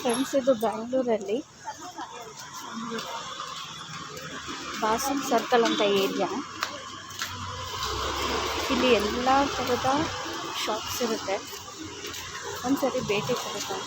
Friends, ಇದು ಬ್ಯಾಂಗ್ಳೂರಲ್ಲಿ ಬಾಸನ್ circle ಅಂತ ಏರಿಯಾ. ಇಲ್ಲಿ ಎಲ್ಲ ಥರದ ಶಾಪ್ಸ್ ಇರುತ್ತೆ. ಒಂದ್ಸರಿ ಭೇಟಿ ಕೊಡುತ್ತೆ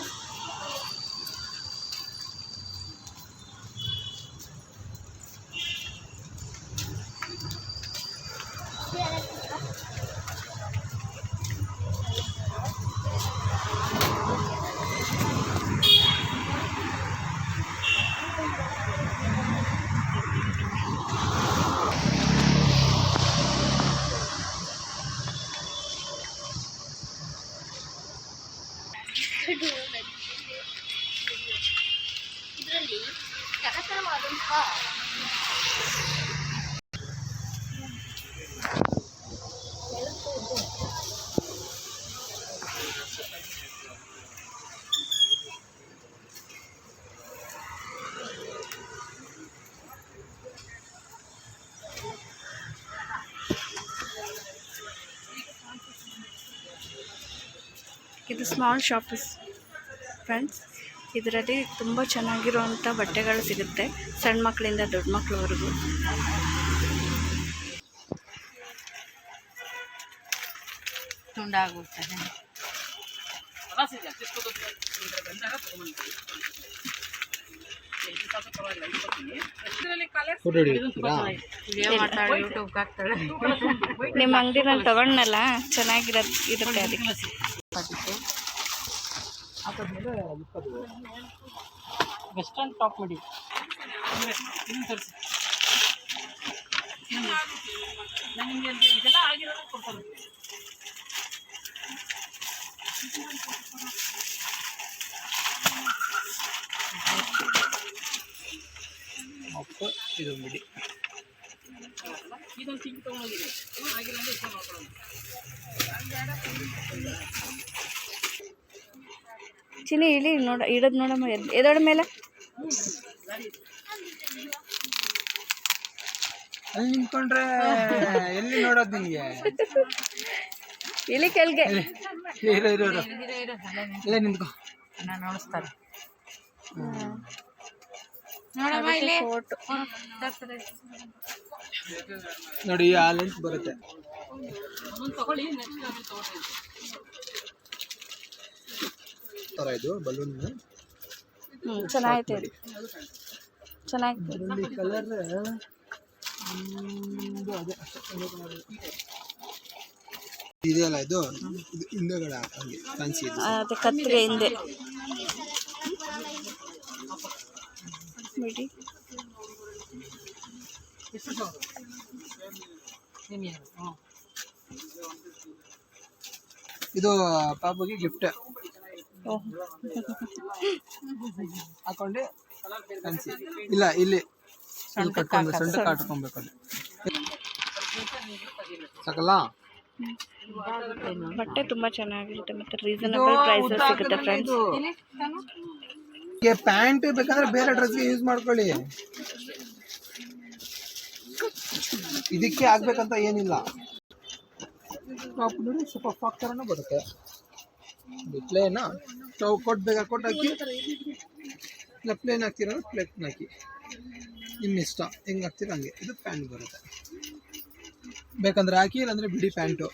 Get కరతవాదం the small shop is friends. ಇದರಲ್ಲಿ ತುಂಬ ಚೆನ್ನಾಗಿರುವಂಥ ಬಟ್ಟೆಗಳು ಸಿಗುತ್ತೆ ಸಣ್ಣ ಮಕ್ಕಳಿಂದ ದೊಡ್ಡ ಮಕ್ಕಳವರೆಗೂ. ತುಂಡಾಗುತ್ತದೆ. ನಿಮ್ಮ ಅಂಗಡಿ ನಾನು ತಗೊಂಡ್ನಲ್ಲ? ಚೆನ್ನಾಗಿರತ್ತೆ ಇರುತ್ತೆ ಅದಕ್ಕೆ. ವೆಸ್ಟರ್ನ್ ಟಾಪ್ ಮಾಡಿ ಅಪ್ಪ ಇದು ಬಿಡಿ ಚಿನಿ ಇಳಿ ನೋಡ ಇಡೋದು ನೋಡಮ್ಮ ಎದ್ ಎದೋಡ ಮೇಲೆ? ಅಲ್ಲಿ ನಿಂತ್ಕೊಂಡ್ರೆ ಎಲ್ಲಿ ನೋಡೋದು ನಿಮಗೆ ಇಳಿ ಕೆಳಗೆ ಇರೋ ಇರೋ ಇರೋ. ಇಲ್ಲೇ ನಿಂತ್ಕೊ. ನಾನು ನೋಡಿಸ್ತಾರೆ. ನೋಡಮ್ಮ ಇಲ್ಲಿ ನೋಡಿ ಆ ಲೆಂತ್ ಬರುತ್ತೆ. ಥರ ಇದು ಬಲೂನ್ ಹ್ಞೂ ಚೆನ್ನಾಗೈತೆ ಇದು. ಚೆನ್ನಾಗಿದೆ ಇಲ್ಲಿ ಕಲರ್ ಅದೇ ಇದೆಯಲ್ಲ ಇದು? ಇದು ಹಿಂದೆಗಡೆ ಹಂಗೆ ಫ್ಯಾನ್ಸಿ ಇದು. ಅದು ಹಿಂದೆ. ಬಿಡಿ. ಇದು ಪಾಪುಗೆ ಗಿಫ್ಟ್ ಹಾಕೊಂಡೆ ಕನ್ಸಿ. ಇಲ್ಲ ಇಲ್ಲಿ ಸಣ್ಣ ಕಟ್ಕೊಂಡು ಸೊಂಟ ಕಾಟ್ಕೊಬೇಕು ಅದು ಸಾಕಲ್ಲ ಬಟ್ಟೆ ತುಂಬಾ ಚೆನ್ನಾಗಿರುತ್ತೆ ಮತ್ತೆ ರೀಸನಬಲ್ ಪ್ರೈಸಸ್ ಸಿಗುತ್ತೆ ಫ್ರೆಂಡ್ಸ್ ಪ್ಯಾಂಟ್ ಬೇಕಾದ್ರೆ ಬೇರೆ ಡ್ರೆಸ್ಗೆ ಯೂಸ್ ಮಾಡ್ಕೊಳ್ಳಿ. ಇದಕ್ಕೆ ಆಗ್ಬೇಕಂತ ಏನಿಲ್ಲ. ಸ್ವಲ್ಪ ಫಾಕ್ ಥರನೂ ಬರುತ್ತೆ. ಪ್ಲೇನ ಸ್ಟವ್ ಕೊಟ್ಟು ಬೇಗ ಕೊಟ್ಟು ಹಾಕಿ ಇಲ್ಲ ಪ್ಲೇನ್ ಹಾಕ್ತೀರ ಪ್ಲೇಟ್ನ ಹಾಕಿ. ನಿಮ್ಮ ಇಷ್ಟ ಹೆಂಗೆ ಹಾಕ್ತೀರ ಹಂಗೆ. ಇದು ಪ್ಯಾಂಟ್ ಬರುತ್ತೆ. ಬೇಕಂದ್ರೆ ಹಾಕಿ ಇಲ್ಲಾಂದ್ರೆ ಬಿಡಿ pant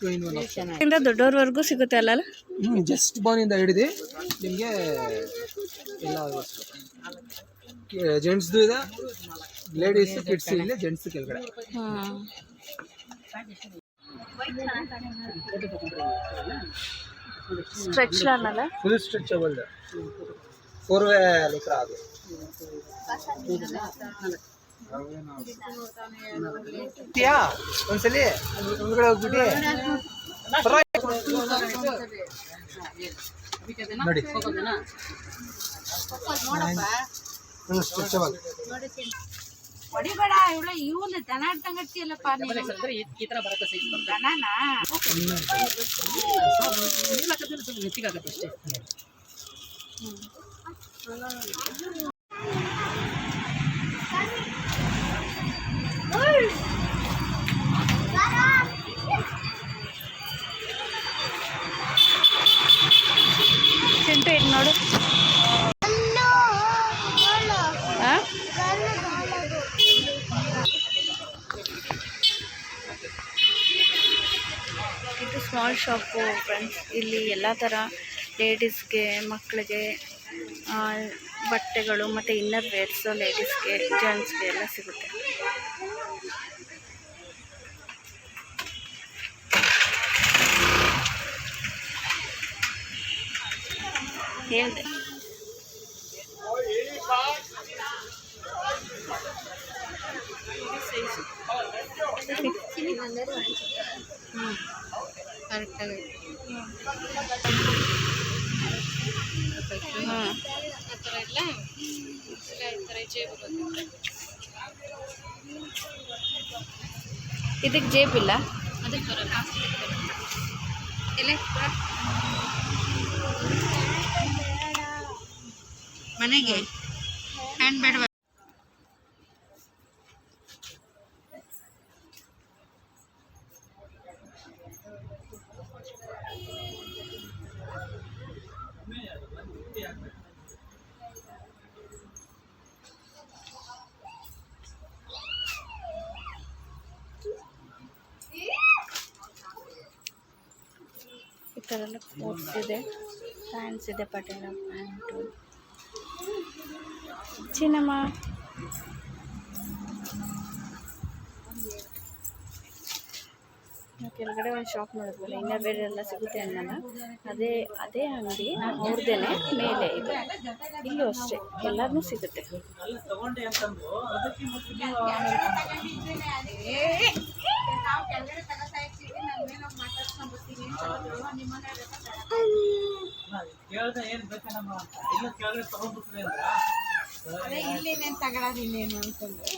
two in one option ಇಂದ ದೊಡ್ಡವ್ರವರೆಗೂ ಸಿಗುತ್ತೆ ಅಲ್ಲ ಹ್ಞೂ ಜಸ್ಟ್ ಬೋನಿಂದ ಹಿಡಿದು ನಿಮಗೆ ಎಲ್ಲ ಜೆಂಟ್ಸ್ದು ಇದೆ ಲೇಡೀಸ್ ಕಿಡ್ಸ್ ಇಲ್ಲ ಜೆಂಟ್ಸ್ ಕೆಳಗಡೆ. ಹ್ಮ್. ಸ್ಟ್ರೆಚ್ ಅನ್ನಲ್ಲ full stretchable four way lycra ಅದು ಯಾ ಒಂದ್ಸಲಿ ಒಳಗಡೆ ಹೋಗ್ಬಿಟ್ಟು ನೋಡಿ. ಸ್ಟ್ರೆಚಬಲ್ ಹೊಡಿಬೇಡ ಇವಳ ಇವನು ದನ ಇಟ್ಟಂಗಟ್ಟಿಯಲ್ಲಪ್ಪ ಈ ತರ ಬರುತ್ತೆ ಸೈಜ್ ದನನ ಚಿಂಟು ಇದು ನೋಡು ಶಾಪು ಫ್ರೆಂಡ್ಸ್ ಇಲ್ಲಿ ಎಲ್ಲ ಥರ ಲೇಡೀಸ್ಗೆ ಮಕ್ಕಳಿಗೆ ಬಟ್ಟೆಗಳು ಮತ್ತು ಇನ್ನರ್ ವೇರ್ಸು ಲೇಡೀಸ್ಗೆ ಜೆಂಟ್ಸ್ಗೆ ಎಲ್ಲ ಸಿಗುತ್ತೆ. ಹೇಳಿದೆ. ಹ್ಞೂ ಕರೆಕ್ಟಾಗಿ ಹ್ಞೂ ಆ ಥರ ಎಲ್ಲ ಈ ಥರ ಜೇಬು ಬರುತ್ತೆ ಇದಕ್ಕೆ ಜೇಬಿಲ್ಲ ಅದಕ್ಕೆ. ಮನೆಗೆ? ಹ್ಯಾಂಡ್ ಬ್ಯಾಡ್ ಈ ಥರ ಕೋಟ್ಸ್ ಇದೆ. ಪ್ಯಾಂಟ್ಸ್ ಇದೆ ಪಟೇಲ ಪ್ಯಾಂಟು. ಚಿನ್ನಮ್ಮ. ನಾವು ಕೆಳಗಡೆ ಒಂದು ಶಾಪ್ ನೋಡಿದ್ವಲ್ಲ ಇನ್ನೂ ಬೇರೆ ಎಲ್ಲ ಸಿಗುತ್ತೆ ಅನ್ನಲ್ಲ ಅದೇ ಅದೇ ಅಂಗಡಿ ಅವ್ರದ್ದೇನೆ ಮೇಲೆ ಇದು. ಇಲ್ಲೂ ಅಷ್ಟೇ ಎಲ್ಲಾರು ಸಿಗುತ್ತೆ. ಅದೇ ಇಲ್ಲೇನೇನು ತಗೊಳೋದು ಇನ್ನೇನು ಅಂತಂದ್ರೆ